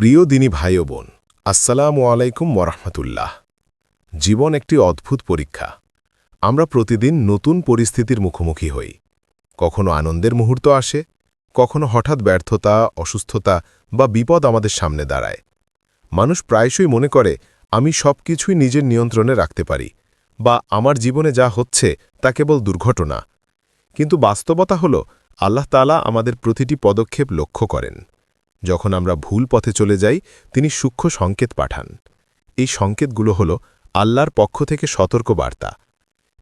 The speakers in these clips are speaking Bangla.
প্রিয় দিনী ভাই ও বোন, আসসালামু আলাইকুম ওরহমতুল্লাহ জীবন একটি অদ্ভুত পরীক্ষা। আমরা প্রতিদিন নতুন পরিস্থিতির মুখোমুখি হই। কখনো আনন্দের মুহূর্ত আসে, কখনো হঠাৎ ব্যর্থতা, অসুস্থতা বা বিপদ আমাদের সামনে দাঁড়ায়। মানুষ প্রায়শই মনে করে, আমি সব কিছুই নিজের নিয়ন্ত্রণে রাখতে পারি বা আমার জীবনে যা হচ্ছে তা কেবল দুর্ঘটনা। কিন্তু বাস্তবতা হল, আল্লাহ তালা আমাদের প্রতিটি পদক্ষেপ লক্ষ্য করেন। যখন আমরা ভুল পথে চলে যাই, তিনি সূক্ষ্ম সংকেত পাঠান। এই সংকেতগুলো হল আল্লাহর পক্ষ থেকে সতর্ক বার্তা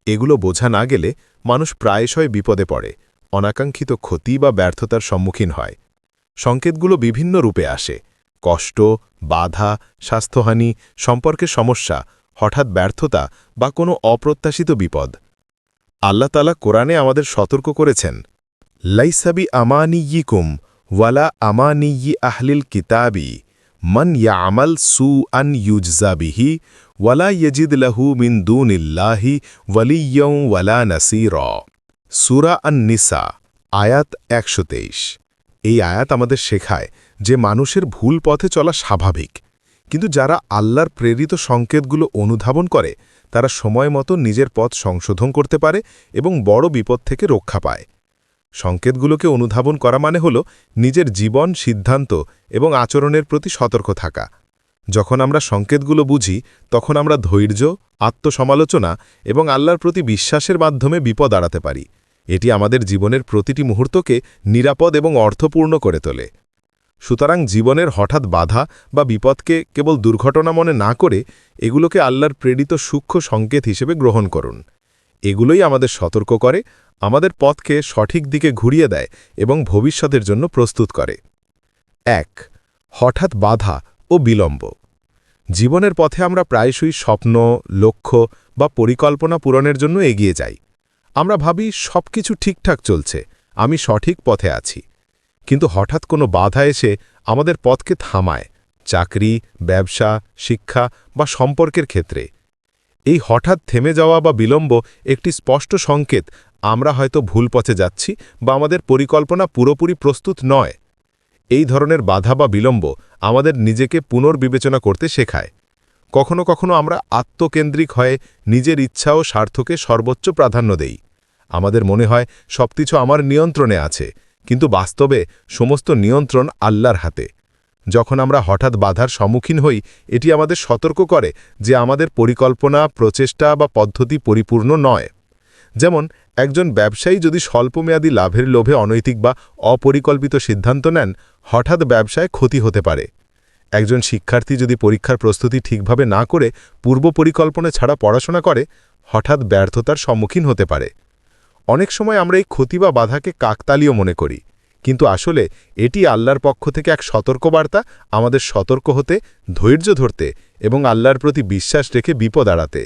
এগুলো বোঝা না গেলে মানুষ প্রায়শই বিপদে পড়ে, অনাকাঙ্ক্ষিত ক্ষতি বা ব্যর্থতার সম্মুখীন হয়। সংকেতগুলো বিভিন্ন রূপে আসে। কষ্ট, বাধা, স্বাস্থ্যহানি সম্পর্কের সমস্যা, হঠাৎ ব্যর্থতা বা কোনো অপ্রত্যাশিত বিপদ। আল্লাহ তালা কোরআনে আমাদের সতর্ক করেছেন লাইসাবি আমানিয়িকুম ওয়ালা আমানিয়ি আহলিল কিতাবি, মন ইয়ামাল সু আন ইউজজাবিহি ওয়ালা ইয়েজিদ লাহু মিন দুনিল্লাহি ওয়ালিয়ং ওয়ালা নাসির। সুরা আন নিসা আয়াত একশো তেইশ। এই আয়াত আমাদের শেখায় যে মানুষের ভুল পথে চলা স্বাভাবিক, কিন্তু যারা আল্লাহর প্রেরিত সংকেতগুলো অনুধাবন করে, তারা সময় মতো নিজের পথ সংশোধন করতে পারে এবং বড় বিপদ থেকে রক্ষা পায়। সংকেতগুলোকে অনুধাবন করা মানে হল নিজের জীবন, সিদ্ধান্ত এবং আচরণের প্রতি সতর্ক থাকা। যখন আমরা সংকেতগুলো বুঝি, তখন আমরা ধৈর্য, আত্মসমালোচনা এবং আল্লাহর প্রতি বিশ্বাসের মাধ্যমে বিপদ আড়াতে পারি। এটি আমাদের জীবনের প্রতিটি মুহূর্তকে নিরাপদ এবং অর্থপূর্ণ করে তোলে। সুতরাং জীবনের হঠাৎ বাধা বা বিপদকে কেবল দুর্ঘটনা মনে না করে, এগুলোকে আল্লাহর প্রেরিত সূক্ষ্ম সংকেত হিসেবে গ্রহণ করুন। এগুলোই আমাদের সতর্ক করে, আমাদের পথকে সঠিক দিকে ঘুরিয়ে দেয় এবং ভবিষ্যতের জন্য প্রস্তুত করে। এক, হঠাৎ বাধা ও বিলম্ব। জীবনের পথে আমরা প্রায়শই স্বপ্ন, লক্ষ্য বা পরিকল্পনা পূরণের জন্য এগিয়ে যাই। আমরা ভাবি সব কিছু ঠিকঠাক চলছে, আমি সঠিক পথে আছি। কিন্তু হঠাৎ কোনো বাধা এসে আমাদের পথকে থামায়, চাকরি, ব্যবসা, শিক্ষা বা সম্পর্কের ক্ষেত্রে। এই হঠাৎ থেমে যাওয়া বা বিলম্ব একটি স্পষ্ট সংকেত, আমরা হয়তো ভুল পথে যাচ্ছি বা আমাদের পরিকল্পনা পুরোপুরি প্রস্তুত নয়। এই ধরনের বাধা বা বিলম্ব আমাদের নিজেকে পুনর্বিবেচনা করতে শেখায়। কখনো কখনো আমরা আত্মকেন্দ্রিক হয়ে নিজের ইচ্ছা ও স্বার্থকে সর্বোচ্চ প্রাধান্য দেই। আমাদের মনে হয় সবকিছু আমার নিয়ন্ত্রণে আছে, কিন্তু বাস্তবে সমস্ত নিয়ন্ত্রণ আল্লাহর হাতে। যখন আমরা হঠাৎ বাধার সম্মুখীন হই, এটি আমাদের সতর্ক করে যে আমাদের পরিকল্পনা, প্রচেষ্টা বা পদ্ধতি পরিপূর্ণ নয়। যেমন, একজন ব্যবসায়ী যদি স্বল্পমেয়াদী লাভের লোভে অনৈতিক বা অপরিকল্পিত সিদ্ধান্ত নেন, হঠাৎ ব্যবসায় ক্ষতি হতে পারে। একজন শিক্ষার্থী যদি পরীক্ষার প্রস্তুতি ঠিকভাবে না করে, পূর্ব পরিকল্পনা ছাড়া পড়াশোনা করে, হঠাৎ ব্যর্থতার সম্মুখীন হতে পারে। অনেক সময় আমরা এই ক্ষতি বা বাধাকে কাকতালীয় মনে করি। কিন্তু আসলে এটি আল্লাহর পক্ষ থেকে এক সতর্কবার্তা আমাদের সতর্ক হতে, ধৈর্য ধরতে এবং আল্লাহর প্রতি বিশ্বাস রেখে বিপদ আড়াতে।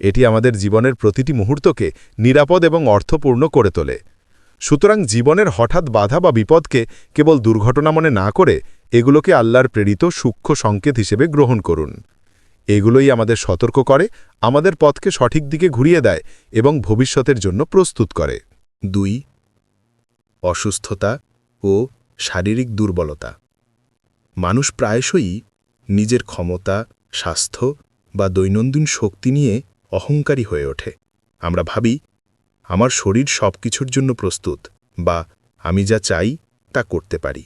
এটি আমাদের জীবনের প্রতিটি মুহূর্তকে নিরাপদ এবং অর্থপূর্ণ করে তোলে। সুতরাং জীবনের হঠাৎ বাধা বা বিপদকে কেবল দুর্ঘটনা মনে না করে এগুলোকে আল্লাহর প্রেরিত সূক্ষ্ম সংকেত হিসেবে গ্রহণ করুন। এগুলোই আমাদের সতর্ক করে, আমাদের পথকে সঠিক দিকে ঘুরিয়ে দেয় এবং ভবিষ্যতের জন্য প্রস্তুত করে। দুই অসুস্থতা ও শারীরিক দুর্বলতা। মানুষ প্রায়শই নিজের ক্ষমতা, স্বাস্থ্য বা দৈনন্দিন শক্তি নিয়ে অহংকারী হয়ে ওঠে। আমরা ভাবি, আমার শরীর সব কিছুর জন্য প্রস্তুত বা আমি যা চাই তা করতে পারি।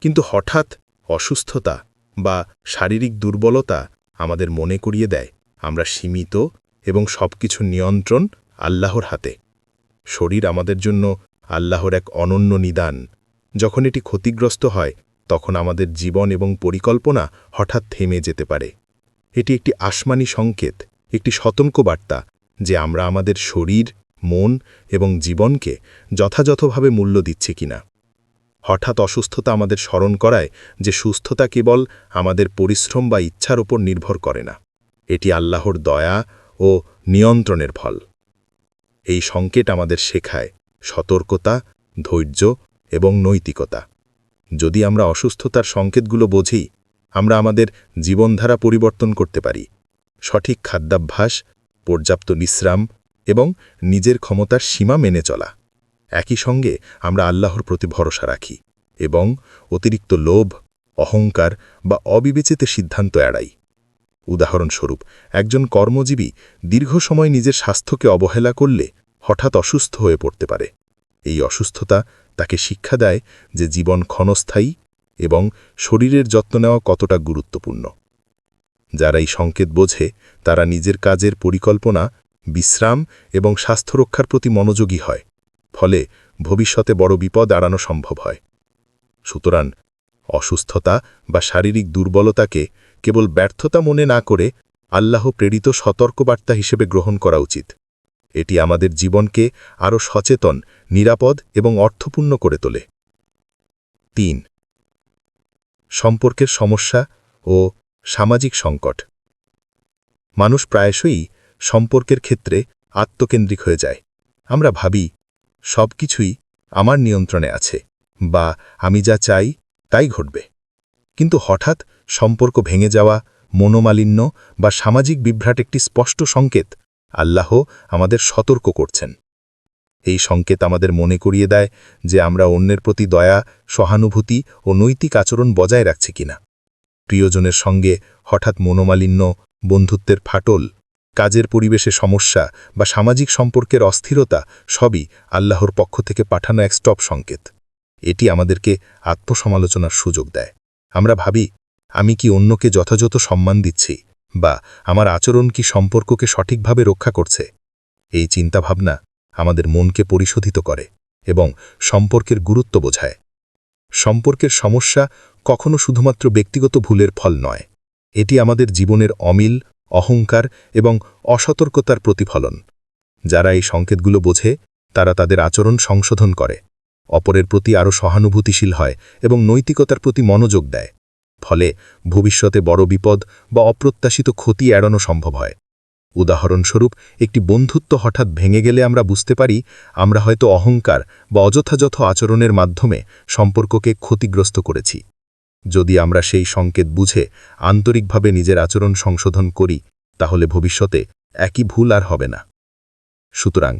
কিন্তু হঠাৎ অসুস্থতা বা শারীরিক দুর্বলতা আমাদের মনে করিয়ে দেয়। আমরা সীমিত এবং সব কিছু নিয়ন্ত্রণ আল্লাহর হাতে। শরীর আমাদের জন্য আল্লাহর এক অনন্য নিদান। যখন এটি ক্ষতিগ্রস্ত হয়, তখন আমাদের জীবন এবং পরিকল্পনা হঠাৎ থেমে যেতে পারে। এটি একটি আসমানি সংকেত, একটি সতর্ক বার্তা, যে আমরা আমাদের শরীর, মন এবং জীবনকে যথাযথভাবে মূল্য দিচ্ছি কিনা। হঠাৎ অসুস্থতা আমাদের স্মরণ করায় যে সুস্থতা কেবল আমাদের পরিশ্রম বা ইচ্ছার ওপর নির্ভর করে না। এটি আল্লাহর দয়া ও নিয়ন্ত্রণের ফল। এই সংকেত আমাদের শেখায় সতর্কতা, ধৈর্য এবং নৈতিকতা। যদি আমরা অসুস্থতার সংকেতগুলো বুঝি, আমরা আমাদের জীবনধারা পরিবর্তন করতে পারি। সঠিক খাদ্যাভ্যাস, পর্যাপ্ত বিশ্রাম এবং নিজের ক্ষমতার সীমা মেনে চলা। একই সঙ্গে আমরা আল্লাহর প্রতি ভরসা রাখি এবং অতিরিক্ত লোভ, অহংকার বা অবিবেচিত সিদ্ধান্ত এড়াই। উদাহরণস্বরূপ, একজন কর্মজীবী দীর্ঘ সময় নিজের স্বাস্থ্যকে অবহেলা করলে হঠাৎ অসুস্থ হয়ে পড়তে পারে। এই অসুস্থতা তাকে শিক্ষা দেয় যে জীবন ক্ষণস্থায়ী এবং শরীরের যত্ন নেওয়া কতটা গুরুত্বপূর্ণ। যারা এই সংকেত বোঝে, তারা নিজের কাজের পরিকল্পনা, বিশ্রাম এবং স্বাস্থ্য রক্ষার প্রতি মনোযোগী হয়, ফলে ভবিষ্যতে বড় বিপদ এড়ানো সম্ভব হয়। সুতরাং অসুস্থতা বা শারীরিক দুর্বলতাকে কেবল ব্যর্থতা মনে না করে আল্লাহ প্রেরিত সতর্কবার্তা হিসেবে গ্রহণ করা উচিত। এটি আমাদের জীবনকে আরও সচেতন, নিরাপদ এবং অর্থপূর্ণ করে তোলে। তিন, সম্পর্কের সমস্যা ও সামাজিক সংকট। মানুষ প্রায়শই সম্পর্কের ক্ষেত্রে আত্মকেন্দ্রিক হয়ে যায়। আমরা ভাবি, সব কিছুই আমার নিয়ন্ত্রণে আছে বা আমি যা চাই তাই ঘটবে। কিন্তু হঠাৎ সম্পর্ক ভেঙে যাওয়া, মনোমালিন্য বা সামাজিক বিভ্রাট একটি স্পষ্ট সংকেত আল্লাহ আমাদের সতর্ক করছেন। এই সংকেত আমাদের মনে করিয়ে দেয় যে আমরা অন্যের প্রতি দয়া, সহানুভূতি ও নৈতিক আচরণ বজায় রাখছি কিনা। প্রিয়জনের সঙ্গে হঠাৎ মনোমালিন্য, বন্ধুত্বের ফাটল, কাজের পরিবেশে সমস্যা বা সামাজিক সম্পর্কের অস্থিরতা সবই আল্লাহর পক্ষ থেকে পাঠানো এক স্টপ সংকেত। এটি আমাদেরকে আত্মসমালোচনার সুযোগ দেয়। আমরা ভাবি, আমি কি অন্যকে যথাযথ সম্মান দিচ্ছি? বা আমার আচরণ কি সম্পর্ককে সঠিকভাবে রক্ষা করছে? এই চিন্তাভাবনা আমাদের মনকে পরিশোধিত করে এবং সম্পর্কের গুরুত্ব বোঝায়। সম্পর্কের সমস্যা কখনো শুধুমাত্র ব্যক্তিগত ভুলের ফল নয়, এটি আমাদের জীবনের অমিল, অহংকার এবং অসতর্কতার প্রতিফলন। যারা এই সংকেতগুলো বোঝে, তারা তাদের আচরণ সংশোধন করে, অপরের প্রতি আরও সহানুভূতিশীল হয় এবং নৈতিকতার প্রতি মনোযোগ দেয়। ফলে ভবিষ্যতে বড় বিপদ বা অপ্রত্যাশিত ক্ষতি এড়ানো সম্ভব হয়। উদাহরণস্বরূপ, একটি বন্ধুত্ব হঠাৎ ভেঙে গেলে আমরা বুঝতে পারি, আমরা হয়তো অহংকার বা অযথাযথ আচরণের মাধ্যমে সম্পর্ককে ক্ষতিগ্রস্ত করেছি। যদি আমরা সেই সংকেত বুঝে আন্তরিকভাবে নিজের আচরণ সংশোধন করি, তাহলে ভবিষ্যতে একই ভুল আর হবে না। সুতরাং,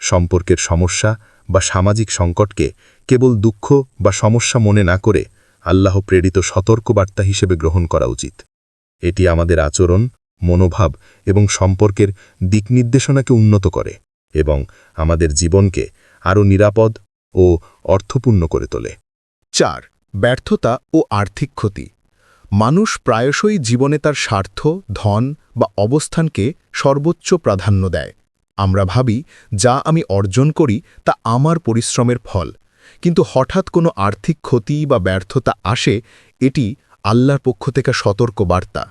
সম্পর্কের সমস্যা বা সামাজিক সংকটকে কেবল দুঃখ বা সমস্যা মনে না করে আল্লাহ প্রেরিত সতর্কবার্তা হিসেবে গ্রহণ করা উচিত। এটি আমাদের আচরণ, মনোভাব এবং সম্পর্কের দিকনির্দেশনাকে উন্নত করে এবং আমাদের জীবনকে আরও নিরাপদ ও অর্থপূর্ণ করে তোলে। চার, ব্যর্থতা ও আর্থিক ক্ষতি। মানুষ প্রায়শই জীবনে তার স্বার্থ, ধন বা অবস্থানকে সর্বোচ্চ প্রাধান্য দেয়। আমরা ভাবি, যা আমি অর্জন করি তা আমার পরিশ্রমের ফল। কিন্তু হঠাৎ কোনো আর্থিক ক্ষতি বা ব্যর্থতা আসে, এটি আল্লাহর পক্ষ থেকে সতর্ক বার্তা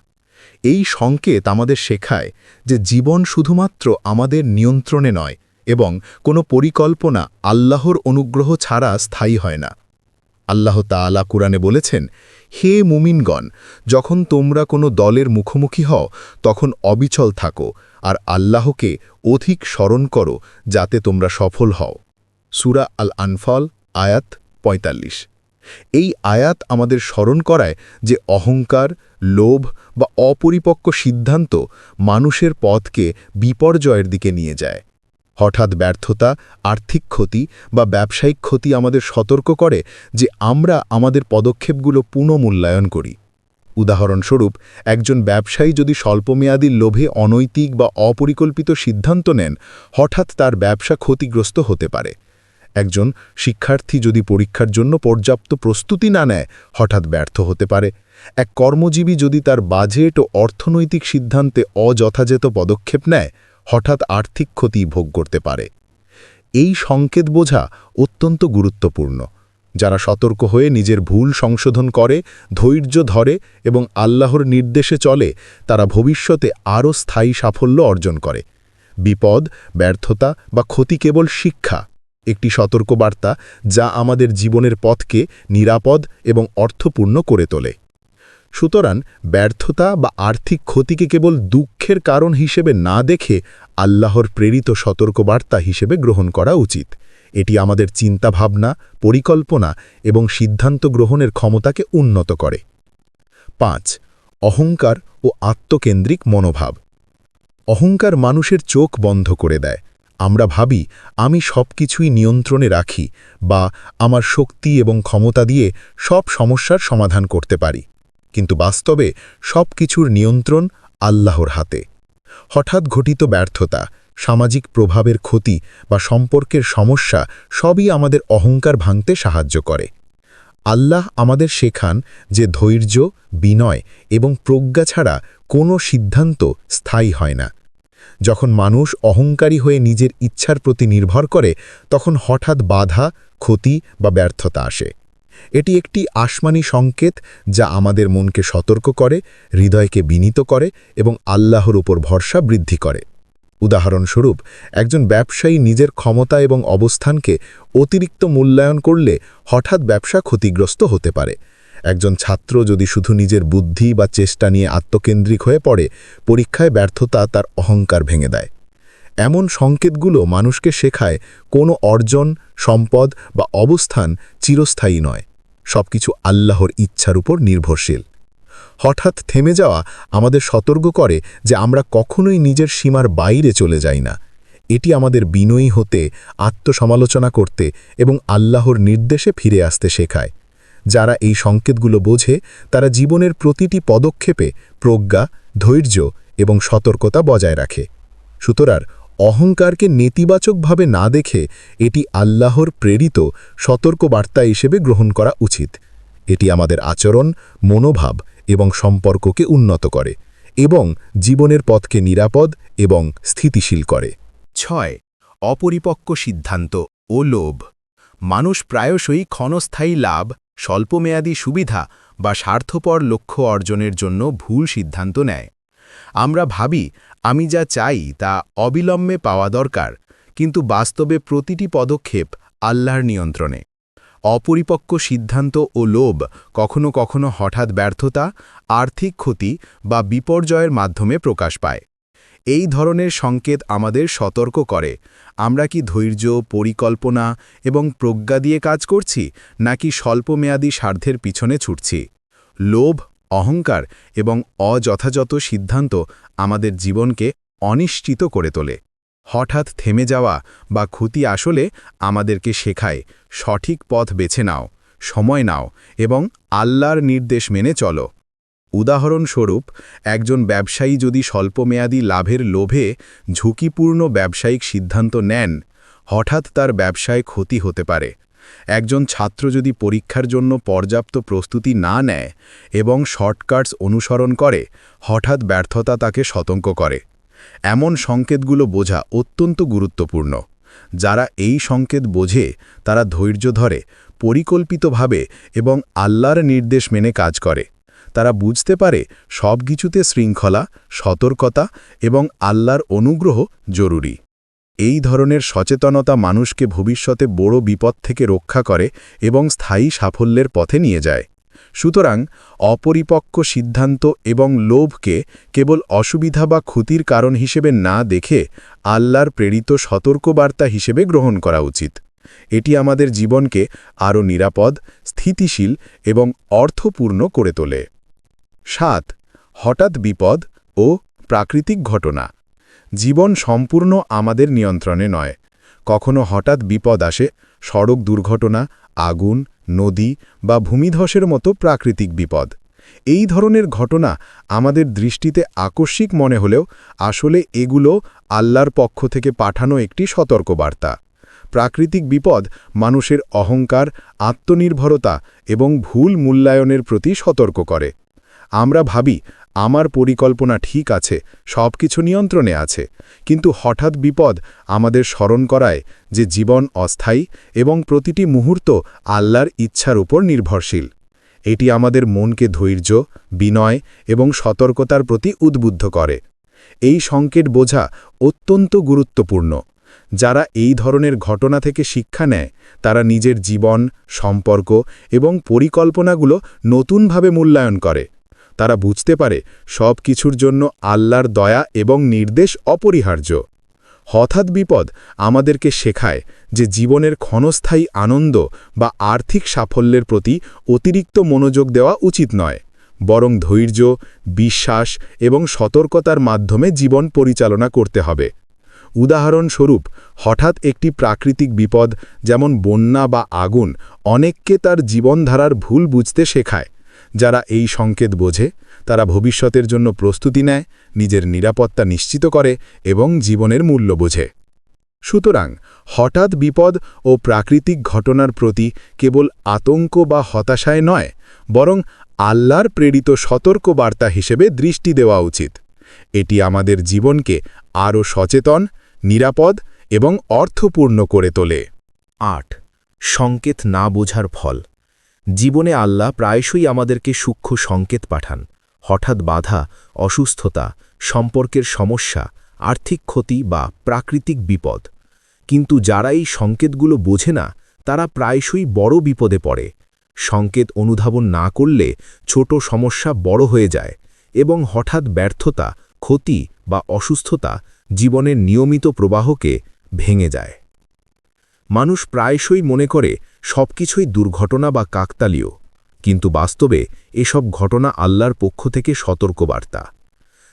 এই সংকেত আমাদের শেখায় যে জীবন শুধুমাত্র আমাদের নিয়ন্ত্রণে নয় এবং কোনো পরিকল্পনা আল্লাহর অনুগ্রহ ছাড়া স্থায়ী হয় না। আল্লাহ তাআলা কুরআনে বলেছেন, হে মুমিনগণ, যখন তোমরা কোনো দলের মুখোমুখি হও, তখন অবিচল থাকো আর আল্লাহকে অধিক স্মরণ করো যাতে তোমরা সফল হও। সুরা আল আনফল আয়াত ৪৫ এই আয়াত আমাদের স্মরণ করায় যে অহংকার, লোভ বা অপরিপক্ক সিদ্ধান্ত মানুষের পথকে বিপর্যয়ের দিকে নিয়ে যায়। হঠাৎ ব্যর্থতা, আর্থিক ক্ষতি বা ব্যবসায়িক ক্ষতি আমাদের সতর্ক করে যে আমরা আমাদের পদক্ষেপগুলো পুনঃমূল্যায়ন করি। উদাহরণস্বরূপ, একজন ব্যবসায়ী যদি স্বল্পমেয়াদী লোভে অনৈতিক বা অপরিকল্পিত সিদ্ধান্ত নেন, হঠাৎ তার ব্যবসা ক্ষতিগ্রস্ত হতে পারে। একজন শিক্ষার্থী যদি পরীক্ষার জন্য পর্যাপ্ত প্রস্তুতি না নেয়, হঠাৎ ব্যর্থ হতে পারে। এক কর্মজীবী যদি তার বাজেট ও অর্থনৈতিক সিদ্ধান্তে অযথাযথ পদক্ষেপ নেয়, হঠাৎ আর্থিক ক্ষতি ভোগ করতে পারে। এই সংকেত বোঝা অত্যন্ত গুরুত্বপূর্ণ। যারা সতর্ক হয়ে নিজের ভুল সংশোধন করে, ধৈর্য ধরে এবং আল্লাহর নির্দেশে চলে, তারা ভবিষ্যতে আরও স্থায়ী সাফল্য অর্জন করে। বিপদ, ব্যর্থতা বা ক্ষতি কেবল শিক্ষা। একটি সতর্কবার্তা যা আমাদের জীবনের পথকে নিরাপদ এবং অর্থপূর্ণ করে তোলে। সুতরাং ব্যর্থতা বা আর্থিক ক্ষতিকে কেবল দুঃখের কারণ হিসেবে না দেখে আল্লাহর প্রেরিত সতর্কবার্তা হিসেবে গ্রহণ করা উচিত। এটি আমাদের চিন্তাভাবনা, পরিকল্পনা এবং সিদ্ধান্ত গ্রহণের ক্ষমতাকে উন্নত করে। পাঁচ, অহংকার ও আত্মকেন্দ্রিক মনোভাব। অহংকার মানুষের চোখ বন্ধ করে দেয়। আমরা ভাবি, আমি সব কিছুই নিয়ন্ত্রণে রাখি বা আমার শক্তি এবং ক্ষমতা দিয়ে সব সমস্যার সমাধান করতে পারি। কিন্তু বাস্তবে সব কিছুর নিয়ন্ত্রণ আল্লাহর হাতে। হঠাৎ ঘটিত ব্যর্থতা, সামাজিক প্রভাবের ক্ষতি বা সম্পর্কের সমস্যা সবই আমাদের অহংকার ভাঙতে সাহায্য করে। আল্লাহ আমাদের শেখান যে ধৈর্য, বিনয় এবং প্রজ্ঞা ছাড়া কোনো সিদ্ধান্ত স্থায়ী হয় না। যখন মানুষ অহংকারী হয়ে নিজের ইচ্ছার প্রতি নির্ভর করে, তখন হঠাৎ বাধা, ক্ষতি বা ব্যর্থতা আসে। এটি একটি আসমানি সংকেত যা আমাদের মনকে সতর্ক করে, হৃদয়কে বিনীত করে এবং আল্লাহর উপর ভরসা বৃদ্ধি করে। উদাহরণস্বরূপ, একজন ব্যবসায়ী নিজের ক্ষমতা এবং অবস্থানকে অতিরিক্ত মূল্যায়ন করলে হঠাৎ ব্যবসা ক্ষতিগ্রস্ত হতে পারে। একজন ছাত্র যদি শুধু নিজের বুদ্ধি বা চেষ্টা নিয়ে আত্মকেন্দ্রিক হয়ে পড়ে, পরীক্ষায় ব্যর্থতা তার অহংকার ভেঙে দেয়। এমন সংকেতগুলো মানুষকে শেখায় কোনো অর্জন, সম্পদ বা অবস্থান চিরস্থায়ী নয়। সবকিছু আল্লাহর ইচ্ছার উপর নির্ভরশীল। হঠাৎ থেমে যাওয়া আমাদের সতর্ক করে যে আমরা কখনোই নিজের সীমার বাইরে চলে যাই না। এটি আমাদের বিনয়ী হতে, আত্মসমালোচনা করতে এবং আল্লাহর নির্দেশে ফিরে আসতে শেখায়। যারা এই সংকেতগুলো বোঝে, তারা জীবনের প্রতিটি পদক্ষেপে প্রজ্ঞা, ধৈর্য এবং সতর্কতা বজায় রাখে। সুতরাং অহংকারকে নেতিবাচকভাবে না দেখে এটি আল্লাহর প্রেরিত সতর্ক বার্তা হিসেবে গ্রহণ করা উচিত। এটি আমাদের আচরণ, মনোভাব এবং সম্পর্ককে উন্নত করে এবং জীবনের পথকে নিরাপদ এবং স্থিতিশীল করে। ছয়, অপরিপক্ক সিদ্ধান্ত ও লোভ। মানুষ প্রায়শই ক্ষণস্থায়ী লাভ, স্বল্পমেয়াদী সুবিধা বা স্বার্থপর লক্ষ্য অর্জনের জন্য ভুল সিদ্ধান্ত নেয়। আমরা ভাবি, আমি যা চাই তা অবিলম্বে পাওয়া দরকার, কিন্তু বাস্তবে প্রতিটি পদক্ষেপ আল্লাহর নিয়ন্ত্রণে। অপরিপক্ক সিদ্ধান্ত ও লোভ কখনো কখনো হঠাৎ ব্যর্থতা, আর্থিক ক্ষতি বা বিপর্যয়ের মাধ্যমে প্রকাশ পায়। এই ধরনের সংকেত আমাদের সতর্ক করে। আমরা কি ধৈর্য, পরিকল্পনা এবং প্রজ্ঞা দিয়ে কাজ করছি, নাকি স্বল্পমেয়াদী স্বার্থের পিছনে ছুটছি? লোভ, অহংকার এবং অযথাযথ সিদ্ধান্ত আমাদের জীবনকে অনিশ্চিত করে তোলে। হঠাৎ থেমে যাওয়া বা ক্ষতি আসলে আমাদেরকে শেখায়, সঠিক পথ বেছে নাও, সময় নাও এবং আল্লাহর নির্দেশ মেনে চলো। উদাহরণস্বরূপ, একজন ব্যবসায়ী যদি স্বল্পমেয়াদী লাভের লোভে ঝুঁকিপূর্ণ ব্যবসায়িক সিদ্ধান্ত নেন, হঠাৎ তার ব্যবসায় ক্ষতি হতে পারে। একজন ছাত্র যদি পরীক্ষার জন্য পর্যাপ্ত প্রস্তুতি না নেয় এবং শর্টকাটস অনুসরণ করে, হঠাৎ ব্যর্থতা তাকে সতর্ক করে। এমন সংকেতগুলো বোঝা অত্যন্ত গুরুত্বপূর্ণ। যারা এই সংকেত বোঝে, তারা ধৈর্য ধরে, পরিকল্পিতভাবে এবং আল্লাহর নির্দেশ মেনে কাজ করে। তারা বুঝতে পারে সব কিছুতে শৃঙ্খলা, সতর্কতা এবং আল্লাহর অনুগ্রহ জরুরি। এই ধরনের সচেতনতা মানুষকে ভবিষ্যতে বড় বিপদ থেকে রক্ষা করে এবং স্থায়ী সাফল্যের পথে নিয়ে যায়। সুতরাং অপরিপক্ক সিদ্ধান্ত এবং লোভকে কেবল অসুবিধা বা ক্ষতির কারণ হিসেবে না দেখে আল্লাহর প্রেরিত সতর্কবার্তা হিসেবে গ্রহণ করা উচিত। এটি আমাদের জীবনকে আরও নিরাপদ, স্থিতিশীল এবং অর্থপূর্ণ করে তোলে। সাত, হঠাৎ বিপদ ও প্রাকৃতিক ঘটনা। জীবন সম্পূর্ণ আমাদের নিয়ন্ত্রণে নয়। কখনো হঠাৎ বিপদ আসে, সড়ক দুর্ঘটনা, আগুন, নদী বা ভূমিধসের মতো প্রাকৃতিক বিপদ। এই ধরনের ঘটনা আমাদের দৃষ্টিতে আকস্মিক মনে হলেও আসলে এগুলো আল্লাহর পক্ষ থেকে পাঠানো একটি সতর্কবার্তা। প্রাকৃতিক বিপদ মানুষের অহংকার, আত্মনির্ভরতা এবং ভুল মূল্যায়নের প্রতি সতর্ক করে। আমরা ভাবি, আমার পরিকল্পনা ঠিক আছে সব কিছু নিয়ন্ত্রণে আছে, কিন্তু হঠাৎ বিপদ আমাদের স্মরণ করায় যে জীবন অস্থায়ী এবং প্রতিটি মুহূর্ত আল্লাহর ইচ্ছার উপর নির্ভরশীল। এটি আমাদের মনকে ধৈর্য, বিনয় এবং সতর্কতার প্রতি উদ্বুদ্ধ করে। এই সংকেট বোঝা অত্যন্ত গুরুত্বপূর্ণ। যারা এই ধরনের ঘটনা থেকে শিক্ষা নেয়, তারা নিজের জীবন, সম্পর্ক এবং পরিকল্পনাগুলো নতুনভাবে মূল্যায়ন করে। তারা বুঝতে পারে সব কিছুর জন্য আল্লাহর দয়া এবং নির্দেশ অপরিহার্য। হঠাৎ বিপদ আমাদেরকে শেখায় যে জীবনের ক্ষণস্থায়ী আনন্দ বা আর্থিক সাফল্যের প্রতি অতিরিক্ত মনোযোগ দেওয়া উচিত নয়, বরং ধৈর্য, বিশ্বাস এবং সতর্কতার মাধ্যমে জীবন পরিচালনা করতে হবে। উদাহরণস্বরূপ, হঠাৎ একটি প্রাকৃতিক বিপদ, যেমন বন্যা বা আগুন, অনেককে তার জীবনধারার ভুল বুঝতে শেখায়। যারা এই সংকেত বোঝে, তারা ভবিষ্যতের জন্য প্রস্তুতি নেয়, নিজের নিরাপত্তা নিশ্চিত করে এবং জীবনের মূল্য বোঝে। সুতরাং হঠাৎ বিপদ ও প্রাকৃতিক ঘটনার প্রতি কেবল আতঙ্ক বা হতাশায় নয়, বরং আল্লাহর প্রেরিত সতর্ক বার্তা হিসেবে দৃষ্টি দেওয়া উচিত। এটি আমাদের জীবনকে আরও সচেতন, নিরাপদ এবং অর্থপূর্ণ করে তোলে। আট, সংকেত না বোঝার ফল। জীবনে আল্লাহ প্রায়শই আমাদেরকে সূক্ষ্ম সংকেত পাঠান। হঠাৎ বাধা, অসুস্থতা, সম্পর্কের সমস্যা, আর্থিক ক্ষতি বা প্রাকৃতিক বিপদ। কিন্তু যারা এই সংকেতগুলো বোঝে না, তারা প্রায়শই বড় বিপদে পড়ে। সংকেত অনুধাবন না করলে ছোট সমস্যা বড় হয়ে যায় এবং হঠাৎ ব্যর্থতা, ক্ষতি বা অসুস্থতা জীবনের নিয়মিত প্রবাহকে ভেঙে যায়। মানুষ প্রায়শই মনে করে সবকিছুই দুর্ঘটনা বা কাকতালীয়, কিন্তু বাস্তবে এসব ঘটনা আল্লাহর পক্ষ থেকে সতর্কবার্তা।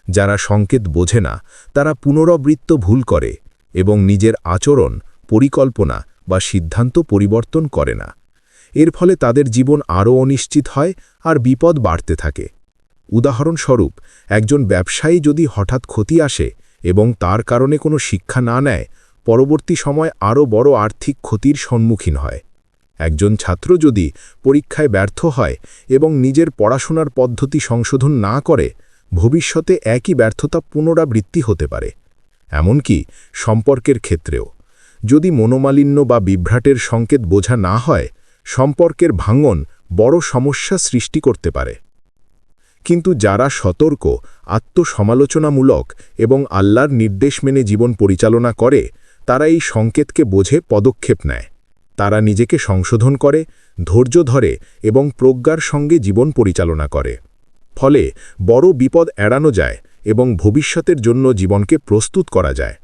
যারা সংকেত বোঝে না, তারা পুনরাবৃত্ত ভুল করে এবং নিজের আচরণ, পরিকল্পনা বা সিদ্ধান্ত পরিবর্তন করে না। এর ফলে তাদের জীবন আরও অনিশ্চিত হয় আর বিপদ বাড়তে থাকে। উদাহরণস্বরূপ, একজন ব্যবসায়ী যদি হঠাৎ ক্ষতি আসে এবং তার কারণে কোনো শিক্ষা না নেয়, পরবর্তী সময় আরও বড় আর্থিক ক্ষতির সম্মুখীন হয়। একজন ছাত্র যদি পরীক্ষায় ব্যর্থ হয় এবং নিজের পড়াশোনার পদ্ধতি সংশোধন না করে, ভবিষ্যতে একই ব্যর্থতা পুনরাবৃত্তি হতে পারে। এমনকি সম্পর্কের ক্ষেত্রেও। যদি মনোমালিন্য বা বিভ্রাটের সংকেত বোঝা না হয়, সম্পর্কের ভাঙন বড় সমস্যা সৃষ্টি করতে পারে। কিন্তু যারা সতর্ক, আত্মসমালোচনামূলক এবং আল্লাহর নির্দেশ মেনে জীবন পরিচালনা করে, তারা এই সংকেতকে বোঝে পদক্ষেপ নেয়। তারা নিজেকে সংশোধন করে, ধৈর্য ধরে এবং প্রজ্ঞার সঙ্গে জীবন পরিচালনা করে। ফলে বড় বিপদ এড়ানো যায় এবং ভবিষ্যতের জন্য জীবনকে প্রস্তুত করা যায়।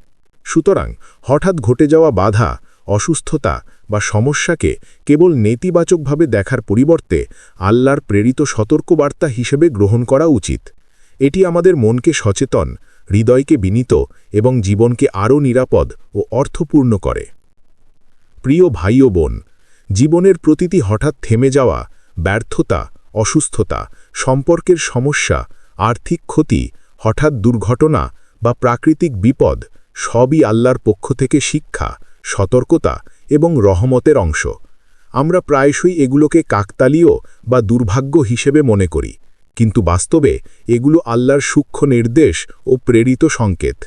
সুতরাং হঠাৎ ঘটে যাওয়া বাধা, অসুস্থতা বা সমস্যাকে কেবল নেতিবাচকভাবে দেখার পরিবর্তে আল্লাহর প্রেরিত সতর্কবার্তা হিসেবে গ্রহণ করা উচিত। এটি আমাদের মনকে সচেতন, হৃদয়কে বিনীত এবং জীবনকে আরও নিরাপদ ও অর্থপূর্ণ করে। প্রিয় ভাই ও বোন, জীবনের প্রতিটি হঠাৎ থেমে যাওয়া, ব্যর্থতা, অসুস্থতা, সম্পর্কের সমস্যা, আর্থিক ক্ষতি, হঠাৎ দুর্ঘটনা বা প্রাকৃতিক বিপদ সবই আল্লাহর পক্ষ থেকে শিক্ষা, সতর্কতা এবং রহমতের অংশ। আমরা প্রায়শই এগুলোকে কাকতালীয় বা দুর্ভাগ্য হিসেবে মনে করি, কিন্তু বাস্তবে এগুলো আল্লাহর সূক্ষ্ম নির্দেশ ও প্রেরিত সংকেত।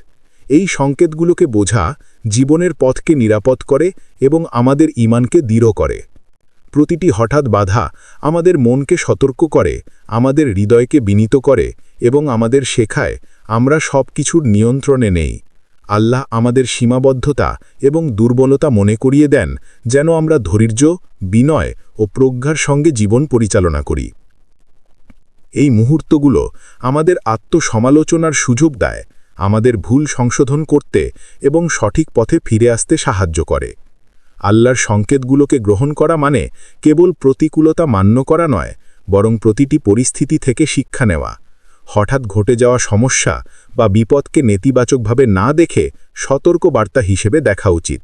এই সংকেতগুলোকে বোঝা জীবনের পথকে নিরাপদ করে এবং আমাদের ইমানকে দৃঢ় করে। প্রতিটি হঠাৎ বাধা আমাদের মনকে সতর্ক করে, আমাদের হৃদয়কে বিনীত করে এবং আমাদের শেখায়, আমরা সব কিছুর নিয়ন্ত্রণে নেই। আল্লাহ আমাদের সীমাবদ্ধতা এবং দুর্বলতা মনে করিয়ে দেন যেন আমরা ধৈর্য, বিনয় ও প্রজ্ঞার সঙ্গে জীবন পরিচালনা করি। এই মুহূর্তগুলো আমাদের আত্মসমালোচনার সুযোগ দেয়। আমাদের ভুল সংশোধন করতে এবং সঠিক পথে ফিরে আসতে সাহায্য করে। আল্লাহর সংকেতগুলোকে গ্রহণ করা মানে কেবল প্রতিকূলতা মান্য করা নয়, বরং প্রতিটি পরিস্থিতি থেকে শিক্ষা নেওয়া। হঠাৎ ঘটে যাওয়া সমস্যা বা বিপদকে নেতিবাচকভাবে না দেখে সতর্ক বার্তা হিসেবে দেখা উচিত।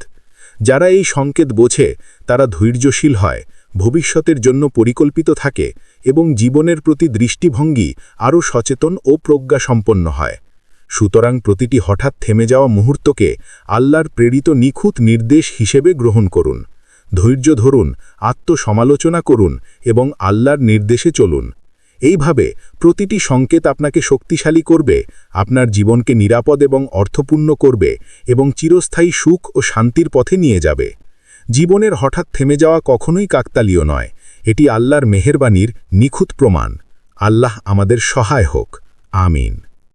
যারা এই সংকেত বোঝে, তারা ধৈর্যশীল হয়, ভবিষ্যতের জন্য পরিকল্পিত থাকে এবং জীবনের প্রতি দৃষ্টিভঙ্গি আরও সচেতন ও প্রজ্ঞাসম্পন্ন হয়। সুতরাং প্রতিটি হঠাৎ থেমে যাওয়া মুহূর্তকে আল্লাহর প্রেরিত নিখুঁত নির্দেশ হিসেবে গ্রহণ করুন। ধৈর্য ধরুন, আত্মসমালোচনা করুন এবং আল্লাহর নির্দেশে চলুন। এইভাবে প্রতিটি সংকেত আপনাকে শক্তিশালী করবে, আপনার জীবনকে নিরাপদ এবং অর্থপূর্ণ করবে এবং চিরস্থায়ী সুখ ও শান্তির পথে নিয়ে যাবে। জীবনের হঠাৎ থেমে যাওয়া কখনোই কাকতালীয় নয়, এটি আল্লাহর মেহেরবানির নিখুঁত প্রমাণ। আল্লাহ আমাদের সহায় হোক। আমিন।